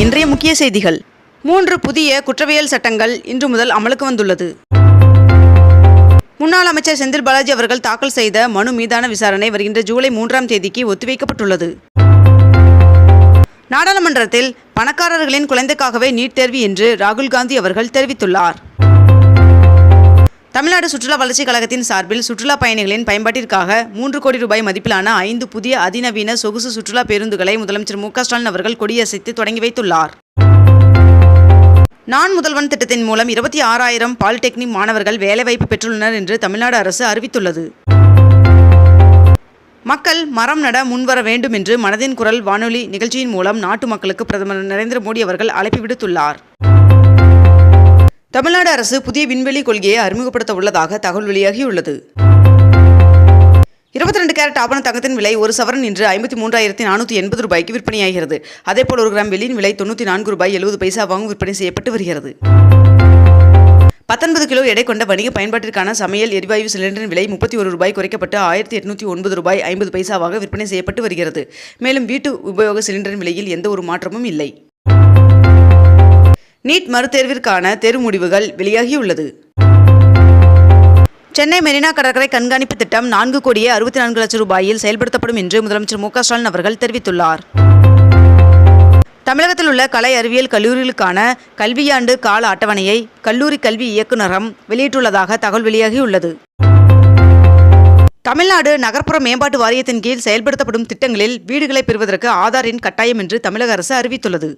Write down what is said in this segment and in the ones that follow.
இன்றைய முக்கிய செய்திகள். மூன்று புதிய குற்றவியல் சட்டங்கள் இன்று முதல் அமலுக்கு வந்துள்ளது. முன்னாள் அமைச்சர் செந்தில் பாலாஜி அவர்கள் தாக்கல் செய்த மனு மீதான விசாரணை வருகின்ற ஜூலை மூன்றாம் தேதிக்கு ஒத்திவைக்கப்பட்டுள்ளது. நாடாளுமன்றத்தில் பணக்காரர்களின் குழந்தைக்காகவே நீட் தேர்வு என்று ராகுல் காந்தி அவர்கள் தெரிவித்துள்ளார். தமிழ்நாடு சுற்றுலா வளர்ச்சிக் கழகத்தின் சார்பில் சுற்றுலா பயணிகளின் பயன்பாட்டிற்காக மூன்று கோடி ரூபாய் மதிப்பிலான ஐந்து புதிய அதிநவீன சொகுசு சுற்றுலா பேருந்துகளை முதலமைச்சர் மு ஸ்டாலின் அவர்கள் கொடியசைத்து தொடங்கி வைத்துள்ளார். நான் முதல்வன் திட்டத்தின் மூலம் இருபத்தி ஆறாயிரம் பாலிடெக்னிக் மாணவர்கள் வேலைவாய்ப்பு பெற்றுள்ளனர் என்று தமிழ்நாடு அரசு அறிவித்துள்ளது. மக்கள் மரம் நட முன்வர வேண்டும் என்று மனதின் குரல் வானொலி நிகழ்ச்சியின் மூலம் நாட்டு மக்களுக்கு பிரதமர் நரேந்திர மோடி அவர்கள் அழைப்பு விடுத்துள்ளார். தமிழ்நாடு அரசு புதிய விண்வெளி கொள்கையை அறிமுகப்படுத்த உள்ளதாக தகவல் வெளியாகியுள்ளது. இருபத்தி ரெண்டு கேரட் ஆபண தங்கத்தின் விலை ஒரு சவரன் இன்று ஐம்பத்தி மூன்றாயிரத்தி நானூற்றி எண்பது ரூபாய்க்கு விற்பனையாகிறது. அதேபோல் ஒரு கிராம் வெள்ளியின் விலை தொண்ணூற்றி நான்கு ரூபாய் எழுபது பைசாவாகவும் விற்பனை செய்யப்பட்டு வருகிறது. பத்தொன்பது கிலோ எடை கொண்ட வணிக பயன்பாட்டிற்கான சமையல் எரிவாயு சிலிண்டரின் விலை முப்பத்தி ஒரு ரூபாய் குறைக்கப்பட்டு ஆயிரத்தி எட்நூற்றி ஒன்பது ரூபாய் ஐம்பது பைசாவாக விற்பனை செய்யப்பட்டு வருகிறது. மேலும் வீட்டு உபயோக சிலிண்டரின் விலையில் எந்த ஒரு மாற்றமும் இல்லை. நீட் மறுதேர்விற்கான தேர்வு முடிவுகள் வெளியாகியுள்ளது. சென்னை மெரினா கடற்கரை கண்காணிப்பு திட்டம் நான்கு கோடியே அறுபத்தி நான்கு லட்சம் ரூபாயில் செயல்படுத்தப்படும் என்று முதலமைச்சர் மு ஸ்டாலின் அவர்கள் தெரிவித்துள்ளார். தமிழகத்தில் உள்ள கலை அறிவியல் கல்லூரிகளுக்கான கல்வியாண்டு கால அட்டவணையை கல்லூரி கல்வி இயக்குநரகம் வெளியிட்டுள்ளதாக தகவல் வெளியாகியுள்ளது. தமிழ்நாடு நகர்ப்புற மேம்பாட்டு வாரியத்தின் கீழ் செயல்படுத்தப்படும் திட்டங்களில் வீடுகளை பெறுவதற்கு ஆதாரின் கட்டாயம் என்று தமிழக அரசு அறிவித்துள்ளது.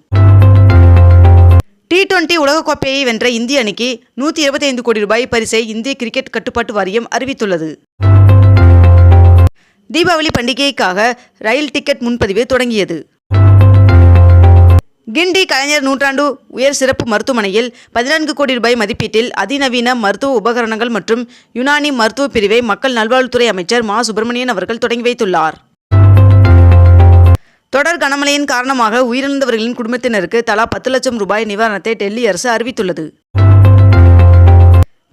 டி டுவெண்டி உலகக்கோப்பையை வென்ற இந்திய அணிக்கு நூற்றி இருபத்தி ஐந்து கோடி ரூபாய் பரிசை இந்திய கிரிக்கெட் கட்டுப்பாட்டு வாரியம் அறிவித்துள்ளது. தீபாவளி பண்டிகைக்காக ரயில் டிக்கெட் முன்பதிவு தொடங்கியது. கிண்டி கலைஞர் நூற்றாண்டு உயர் சிறப்பு மருத்துவமனையில் பதினான்கு கோடி ரூபாய் மதிப்பீட்டில் அதிநவீன மருத்துவ உபகரணங்கள் மற்றும் யுனானி மருத்துவ பிரிவை மக்கள் நல்வாழ்வுத்துறை அமைச்சர் மா சுப்பிரமணியன் அவர்கள் தொடங்கி வைத்துள்ளார். தொடர் கனமழையின் காரணமாக உயிரிழந்தவர்களின் குடும்பத்தினருக்கு தலா பத்து லட்சம் ரூபாய் நிவாரணத்தை டெல்லி அரசு அறிவித்துள்ளது.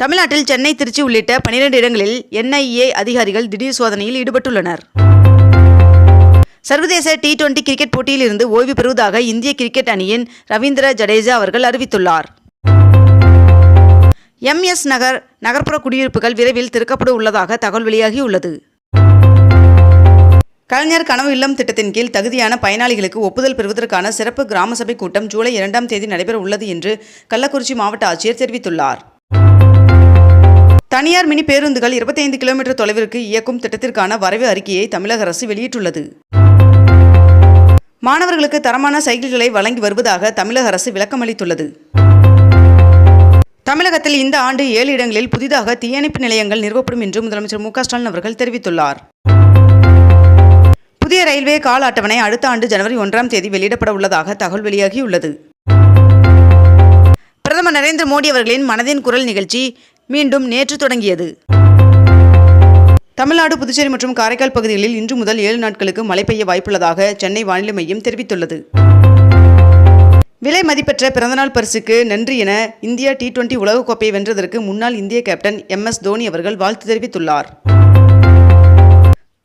தமிழ்நாட்டில் சென்னை திருச்சி உள்ளிட்ட பனிரெண்டு இடங்களில் என்ஐஏ அதிகாரிகள் திடீர் சோதனையில் ஈடுபட்டுள்ளனர். சர்வதேச டி டுவெண்டி கிரிக்கெட் போட்டியிலிருந்து ஓய்வு பெறுவதாக இந்திய கிரிக்கெட் அணியின் ரவீந்திர ஜடேஜா அவர்கள் அறிவித்துள்ளார். எம்எஸ் நகர் நகர்ப்புற குடியிருப்புகள் விரைவில் திறக்கப்பட உள்ளதாக தகவல் வெளியாகியுள்ளது. கலைஞர் கனவு இல்லம் திட்டத்தின் கீழ் தகுதியான பயனாளிகளுக்கு ஒப்புதல் பெறுவதற்கான சிறப்பு கிராம சபை கூட்டம் ஜூலை இரண்டாம் தேதி நடைபெற உள்ளது என்று கள்ளக்குறிச்சி மாவட்ட ஆட்சியர் தெரிவித்துள்ளார். தனியார் மினி பேருந்துகள் 25 கிலோமீட்டர் தொலைவிற்கு இயக்கும் திட்டத்திற்கான வரைவு அறிக்கையை தமிழக அரசு வெளியிட்டுள்ளது. மாணவர்களுக்கு தரமான சைக்கிள்களை வழங்கி வருவதாக தமிழக அரசு விளக்கமளித்துள்ளது தமிழகத்தில் இந்த ஆண்டு ஏழு இடங்களில் புதிதாக தீயணைப்பு நிலையங்கள் நிறுவப்படும் என்று முதலமைச்சர் மு க ஸ்டாலின் அவர்கள் தெரிவித்துள்ளார். ரயில்வே கால அட்டவணை அடுத்த ஆண்டு ஜனவரி ஒன்றாம் தேதி வெளியிடப்பட உள்ளதாக தகவல் வெளியாகியுள்ளது. பிரதமர் நரேந்திர மோடி அவர்களின் மனதின் குரல் நிகழ்ச்சி மீண்டும் நேற்று தொடங்கியது. தமிழ்நாடு புதுச்சேரி மற்றும் காரைக்கால் பகுதிகளில் இன்று முதல் ஏழு நாட்களுக்கு மழை பெய்ய வாய்ப்புள்ளதாக சென்னை வானிலை மையம் தெரிவித்துள்ளது. விலை மதிப்பெற்ற பிறந்தநாள் பரிசுக்கு நன்றி என இந்தியா டி டுவெண்டி உலகக்கோப்பையை வென்றதற்கு முன்னாள் இந்திய கேப்டன் எம் எஸ் தோனி அவர்கள் வாழ்த்து தெரிவித்துள்ளார்.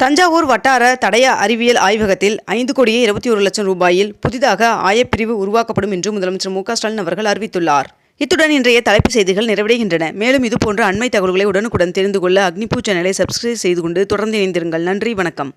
தஞ்சாவூர் வட்டார தடய அறிவியல் ஆய்வகத்தில் ஐந்து கோடியே இருபத்தி ஒரு லட்சம் ரூபாயில் புதிதாக ஆயப்பிரிவு உருவாக்கப்படும் என்று முதலமைச்சர் மு ஸ்டாலின் அவர்கள் அறிவித்துள்ளார். இத்துடன் இன்றைய தலைப்புச் செய்திகள் நிறைவடைகின்றன. மேலும் இதுபோன்ற அண்மை தகவல்களை உடனுக்குடன் தெரிந்து கொள்ள அக்னிபூ சேனலை சப்ஸ்கிரைப் செய்து கொண்டு தொடர்ந்து இணைந்திருங்கள். நன்றி வணக்கம்.